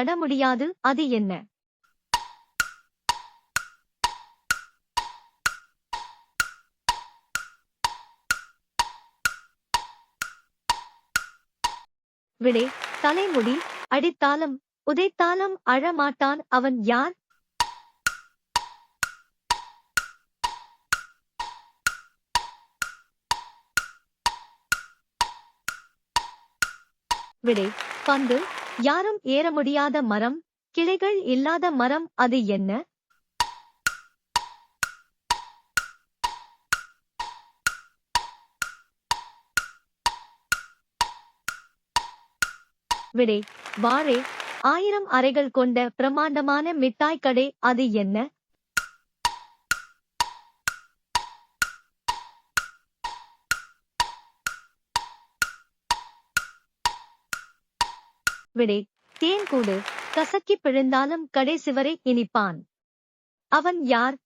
நட முடியாது அது என்ன? விடை தலைமுடி அடித்தாலும் உதைத்தாலும் அழமாட்டான் அவன் யார்? விடை பந்து யாரும் ஏற முடியாத மரம் கிளைகள் இல்லாத மரம் அது என்ன? விடை வாழை ஆயிரம் அறைகள் கொண்ட பிரமாண்டமான மிட்டாய் கடை அது என்ன? விடை. தேன்கூடு கசக்கி பிழிந்தாலும் கடைசி வரை இனிப்பான். அவன் யார்?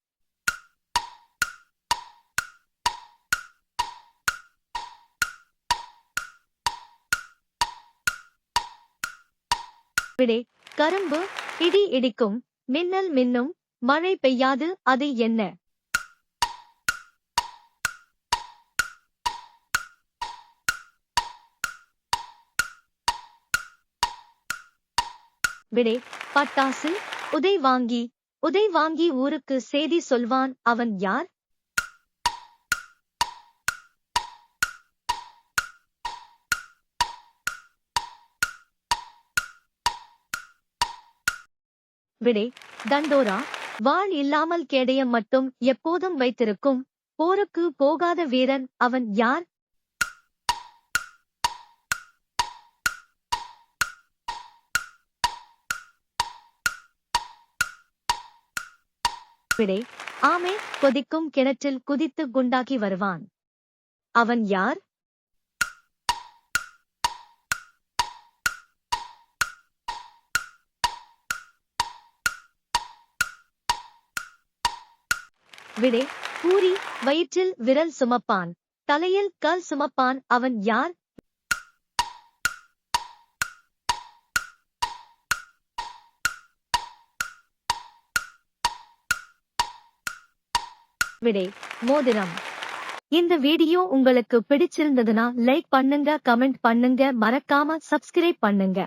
விடை. கரும்பு இடி இடிக்கும். மின்னல் மின்னும். மழை பெய்யாது. அது என்ன? விடை பட்டாசு உதை வாங்கி உதை வாங்கி ஊருக்கு செய்தி சொல்வான் அவன் யார்? விடை தண்டோரா வாள் இல்லாமல் கேடயம் மட்டும் எப்போதும் வைத்திருக்கும் போருக்கு போகாத வீரன் அவன் யார்? விடை ஆமே கொதிக்கும் கிணற்றில் குதித்து குண்டாக்கி வருவான். அவன் யார்? விடை பூரி வயிற்றில் விரல் சுமப்பான். தலையில் கல் சுமப்பான். அவன் யார்? விடை மோதிரம். இந்த வீடியோ உங்களுக்கு பிடிச்சிருந்ததுன்னா லைக் பண்ணுங்க கமெண்ட் பண்ணுங்க மறக்காம சப்ஸ்கிரைப் பண்ணுங்க.